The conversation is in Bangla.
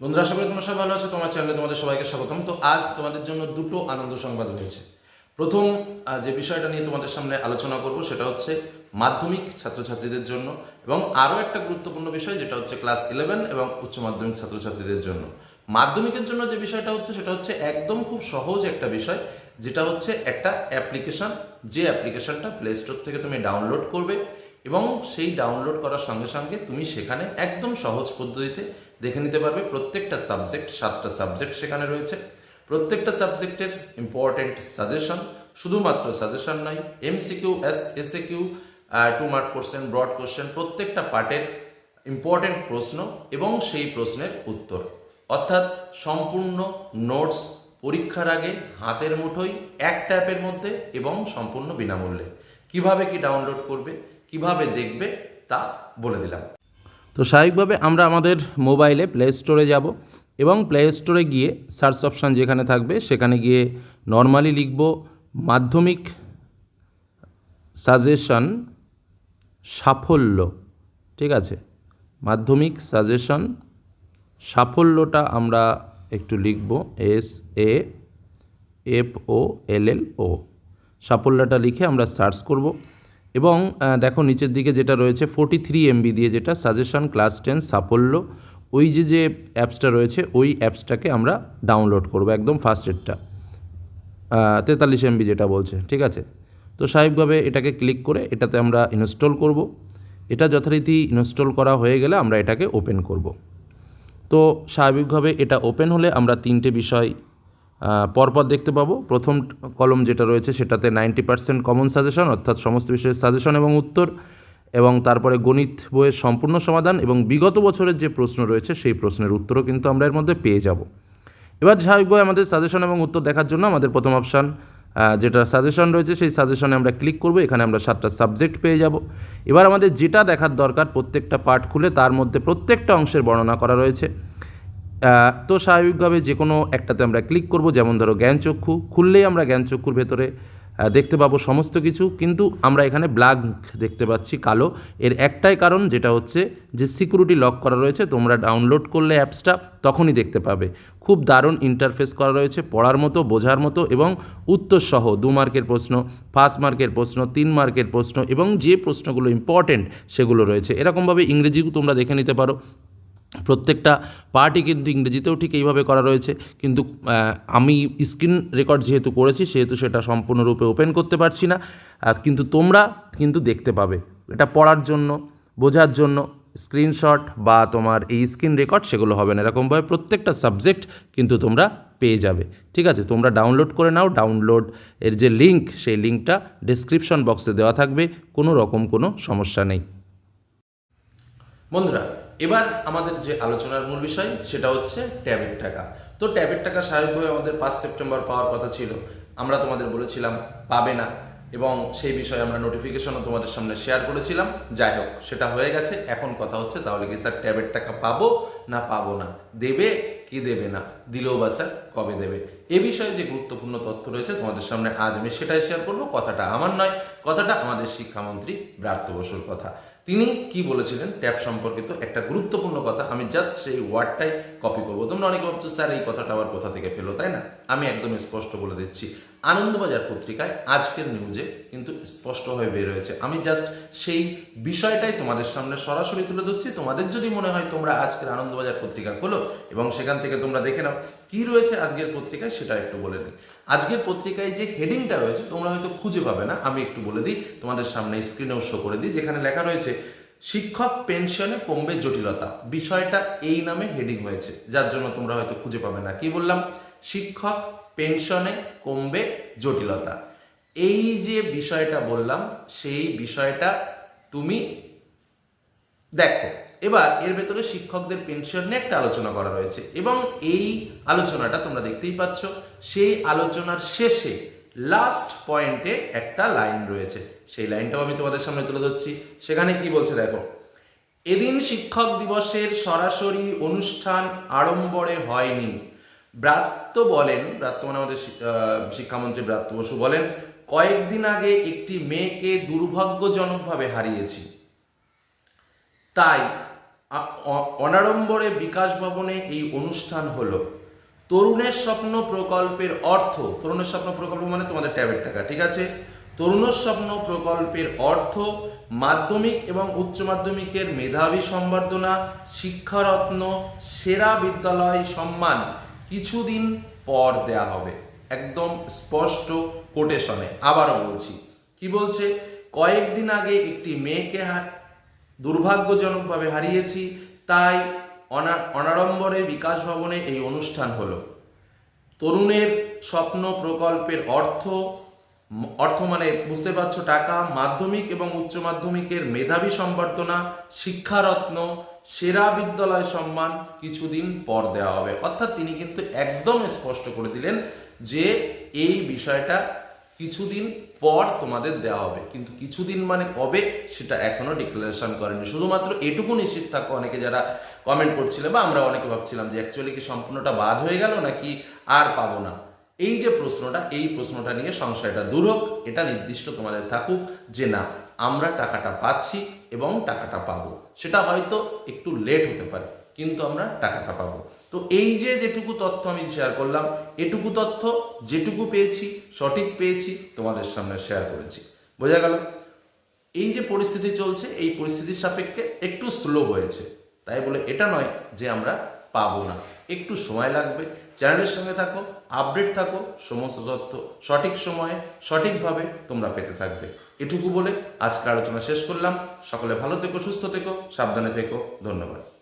বন্ধুরা, আশা করি তোমরা সবাই ভালো আছো। তোমার চ্যানেলে তোমাদের সবাইকে স্বাগতম। তো আজ তোমাদের জন্য দুটো আনন্দ সংবাদ রয়েছে। প্রথম যে বিষয়টা নিয়ে তোমাদের সামনে আলোচনা করব, সেটা হচ্ছে মাধ্যমিক ছাত্রছাত্রীদের জন্য এবং আরও একটা গুরুত্বপূর্ণ বিষয়, যেটা হচ্ছে ক্লাস ইলেভেন এবং উচ্চ মাধ্যমিক ছাত্রছাত্রীদের জন্য। মাধ্যমিকের জন্য যে বিষয়টা হচ্ছে, সেটা হচ্ছে একদম খুব সহজ একটা বিষয়, যেটা হচ্ছে একটা অ্যাপ্লিকেশন। যে অ্যাপ্লিকেশনটা প্লে স্টোর থেকে তুমি ডাউনলোড করবে এবং সেই ডাউনলোড করার সঙ্গে সঙ্গে তুমি সেখানে একদম সহজ পদ্ধতিতে দেখে নিতে পারবে প্রত্যেকটা সাবজেক্ট সাতটা সাবজেক্ট সেখানে রয়েছে। প্রত্যেকটা সাবজেক্টের ইম্পর্টেন্ট সাজেশন শুধুমাত্র সাজেশন নয় MCQs SAQ two mark question broad question প্রত্যেকটা পার্টের ইম্পর্টেন্ট প্রশ্ন এবং সেই প্রশ্নের উত্তর। অর্থাৎ সম্পূর্ণ নোটস পরীক্ষার আগে হাতের মুঠোয় এক ট্যাপের মধ্যে এবং সম্পূর্ণ বিনামূল্যে। কীভাবে কি ডাউনলোড করবে? কীভাবে দেখবে তা বলে দিলাম। তো স্বাভাবিকভাবে আমরা আমাদের মোবাইলে প্লে স্টোরে যাব এবং প্লে স্টোরে গিয়ে সার্চ অপশান যেখানে থাকবে সেখানে গিয়ে নর্মালি লিখব মাধ্যমিক সাজেশন সাফল্য, ঠিক আছে? মাধ্যমিক সাজেশন সাফল্যটা আমরা একটু লিখব এস এ এফ ও এল এল ও সাফল্যটা লিখে আমরা সার্চ করব। এবং দেখো নিচের দিকে যেটা রয়েছে ফোর্টি থ্রি এমবি দিয়ে যেটা সাজেশন ক্লাস টেন সাফল্য, ওই যে যে অ্যাপসটা রয়েছে, ওই অ্যাপসটাকে আমরা ডাউনলোড করব একদম ফার্স্ট এডটা তেতাল্লিশ এমবি যেটা বলছে, ঠিক আছে? তো স্বাভাবিকভাবে এটাকে ক্লিক করে এটাতে আমরা ইনস্টল করব। এটা যথারীতি ইনস্টল করা হয়ে গেলে আমরা এটাকে ওপেন করব। তো স্বাভাবিকভাবে এটা ওপেন হলে আমরা তিনটে বিষয় পরপর দেখতে পাবো। প্রথম কলম যেটা রয়েছে সেটাতে নাইনটি পার্সেন্ট কমন সাজেশন অর্থাৎ সমস্ত বিষয়ের সাজেশন এবং উত্তর এবং তারপরে গণিত বইয়ের সম্পূর্ণ সমাধান এবং বিগত বছরের যে প্রশ্ন রয়েছে সেই প্রশ্নের উত্তরও কিন্তু আমরা এর মধ্যে পেয়ে যাব। এবার স্বাভাবিক বই আমাদের সাজেশন এবং উত্তর দেখার জন্য আমাদের প্রথম অপশান যেটা সাজেশন রয়েছে সেই সাজেশনে আমরা ক্লিক করব। এখানে আমরা সাতটা সাবজেক্ট পেয়ে যাব। এবার আমাদের যেটা দেখার দরকার প্রত্যেকটা পার্ট খুলে তার মধ্যে প্রত্যেকটা অংশের বর্ণনা করা রয়েছে। তো স্বাভাবিকভাবে যে কোনো একটাতে আমরা ক্লিক করব, যেমন ধরো জ্ঞানচক্ষু খুললেই আমরা জ্ঞানচক্ষুর ভেতরে দেখতে পাবো সমস্ত কিছু। কিন্তু আমরা এখানে ব্ল্যাক দেখতে পাচ্ছি, কালো। এর একটাই কারণ যেটা হচ্ছে যে সিকিউরিটি লক করা রয়েছে। তোমরা ডাউনলোড করলে অ্যাপসটা তখনই দেখতে পাবে। খুব দারুণ ইন্টারফেস করা রয়েছে, পড়ার মতো, বোঝার মতো এবং উত্তর সহ দু মার্কের প্রশ্ন ফার্স্ট মার্কের প্রশ্ন, তিন মার্কের প্রশ্ন এবং যে প্রশ্নগুলো ইম্পর্টেন্ট সেগুলো রয়েছে। এরকমভাবে ইংরেজিও তোমরা দেখে নিতে পারো। প্রত্যেকটা পার্টই কিন্তু ইংরেজিতেও ঠিক এইভাবে করা রয়েছে। কিন্তু আমি স্ক্রিন রেকর্ড যেহেতু করেছি, সেহেতু সেটা সম্পূর্ণরূপে ওপেন করতে পারছি না। কিন্তু তোমরা কিন্তু দেখতে পাবে। এটা পড়ার জন্য, বোঝার জন্য, স্ক্রিনশট বা তোমার এই স্ক্রিন রেকর্ড সেগুলো হবে না। এরকমভাবে প্রত্যেকটা সাবজেক্ট কিন্তু তোমরা পেয়ে যাবে। ঠিক আছে? তোমরা ডাউনলোড করে নাও। ডাউনলোড এর যে লিঙ্ক সেই লিঙ্কটা ডেসক্রিপশন বক্সে দেওয়া থাকবে। কোনো রকম কোনো সমস্যা নেই। বন্ধুরা এবার আমাদের যে আলোচনার মূল বিষয়, সেটা হচ্ছে ট্যাবের টাকা। তো ট্যাবের টাকা স্বাভাবিকভাবে আমাদের পাঁচ সেপ্টেম্বর পাওয়ার কথা ছিল। আমরা তোমাদের বলেছিলাম, পাবে না। এবং সেই বিষয়ে আমরা নোটিফিকেশনও তোমাদের সামনে শেয়ার করেছিলাম। যাই হোক, সেটা হয়ে গেছে। এখন কথা হচ্ছে, তাহলে কি স্যার ট্যাবের টাকা পাবো না পাবো না? দেবে কি দেবে না? দিলেও বা স্যার কবে দেবে? এ বিষয়ে যে গুরুত্বপূর্ণ তথ্য রয়েছে তোমাদের সামনে আজ আমি সেটাই শেয়ার করব। কথাটা আমার নয়, কথাটা আমাদের শিক্ষামন্ত্রী ব্রাত্য বসুর কথা। তিনি কি বলেছিলেন? ট্যাব সম্পর্কিত একটা গুরুত্বপূর্ণ কথা। আমি জাস্ট সেই ওয়ার্ডটাই কপি করব। তোমরা অনেকে ভাবছ, স্যার, এই কথাটা আবার কোথা থেকে পেল? তাই না? আমি একদম স্পষ্ট বলে দিচ্ছি। আনন্দবাজার পত্রিকায় আজকের নিউজে কিন্তু স্পষ্টভাবে বের হয়েছে। আমি জাস্ট সেই বিষয়টাই তোমাদের সামনে সরাসরি তুলে ধরছি। তোমাদের যদি মনে হয় তোমরা আজকের আনন্দবাজার পত্রিকা খোলো এবং সেখান থেকে তোমরা দেখে নাও। কি রয়েছে আজকের পত্রিকায় সেটা একটু বলে নিই আজকের পত্রিকায় যে হেডিংটা রয়েছে, তোমরা হয়তো খুঁজে পাবে না, আমি একটু বলে দিই, তোমাদের সামনে স্ক্রিনেও শো করে দিই, যেখানে লেখা রয়েছে, শিক্ষক পেনশনে কমবে জটিলতা। বিষয়টা এই নামে হেডিং হয়েছে, যার জন্য তোমরা হয়তো খুঁজে পাবে না। কি বললাম? শিক্ষক পেনশনে কমবে জটিলতা। এই যে বিষয়টা বললাম, সেই বিষয়টা তুমি দেখো। এবার এর ভেতরে শিক্ষকদের পেনশন নিয়ে একটা আলোচনা করা রয়েছে এবং এই আলোচনাটা তোমরা দেখতেই পাচ্ছ। সেই আলোচনার শেষে লাস্ট পয়েন্টে একটা লাইন রয়েছে। সেই লাইনটাও আমি তোমাদের সামনে তুলে ধরছি। সেখানে কি বলছে দেখো, এদিন শিক্ষক দিবসের সরাসরি অনুষ্ঠান আড়ম্বরে হয়নি। ব্রাত্য বলেন, ব্রাত্য মানে আমাদের শিক্ষামন্ত্রী ব্রাত্য বসু বলেন, কয়েকদিন আগে একটি মেয়েকে দুর্ভাগ্যজনকভাবে হারিয়েছি। তাই অনাড়ম্বরে বিকাশ ভবনে এই অনুষ্ঠান হলো। তরুণের স্বপ্ন প্রকল্পের অর্থ, তরুণের স্বপ্ন প্রকল্প মানে তোমাদের ট্যাবের টাকা, ঠিক আছে? তরুণের স্বপ্ন প্রকল্পের অর্থ মাধ্যমিক এবং উচ্চ মাধ্যমিকের মেধাবী সম্বর্ধনা, শিক্ষারত্ন, সেরা বিদ্যালয় সম্মান কিছুদিন পর দেয়া হবে। একদম স্পষ্ট কোটেশনে। আবারও বলছি, কি বলছে? কয়েকদিন আগে একটি মেয়েকে দুর্ভাগ্যজনকভাবে হারিয়েছি, তাই অনা অনাড়ম্বরে বিকাশ ভবনে এই অনুষ্ঠান হলো। তরুণের স্বপ্ন প্রকল্পের অর্থ অর্থ মানে বুঝতে পারছ, টাকা, মাধ্যমিক এবং উচ্চ মাধ্যমিকের মেধাবী সম্বর্ধনা, শিক্ষারত্ন, সেরা বিদ্যালয় সম্মান কিছুদিন পর দেওয়া হবে। অর্থাৎ তিনি কিন্তু একদম স্পষ্ট করে দিলেন যে এই বিষয়টা কিছুদিন পর তোমাদের দেওয়া হবে। কিন্তু কিছুদিন মানে কবে, সেটা এখনও ডিক্লারেশন করেনি। শুধুমাত্র এটুকু নিশ্চিত থাকো, অনেকে যারা কমেন্ট করছিলে বা আমরা অনেকে ভাবছিলাম যে অ্যাকচুয়ালি কি সম্পূর্ণটা বাদ হয়ে গেল নাকি আর পাবো না। এই যে প্রশ্নটা, এই প্রশ্নটা নিয়ে সংশয়টা দূর হোক, এটা নির্দিষ্ট তোমাদের থাকুক যে না, আমরা টাকাটা পাচ্ছি এবং টাকাটা পাবো। সেটা হয়তো একটু লেট হতে পারে, কিন্তু আমরা টাকাটা পাবো। তো এই যে যেটুকু তথ্য আমি শেয়ার করলাম, এটুকু তথ্য, যেটুকু পেয়েছি, সঠিক পেয়েছি, তোমাদের সামনে শেয়ার করেছি। বোঝা গেল? এই যে পরিস্থিতি চলছে, এই পরিস্থিতির সাপেক্ষে একটু স্লো হয়েছে। তাই বলে এটা নয় যে আমরা পাবো না। একটু সময় লাগবে। চ্যানেলের সঙ্গে থাকো আপডেট থাকো, সমস্ত তথ্য সঠিক সময়ে, সঠিকভাবে তোমরা পেতে থাকবে। এটুকু বলে আজকে আলোচনা শেষ করলাম। সকলে ভালো থেকো, সুস্থ থেকো, সাবধানে থেকো। ধন্যবাদ।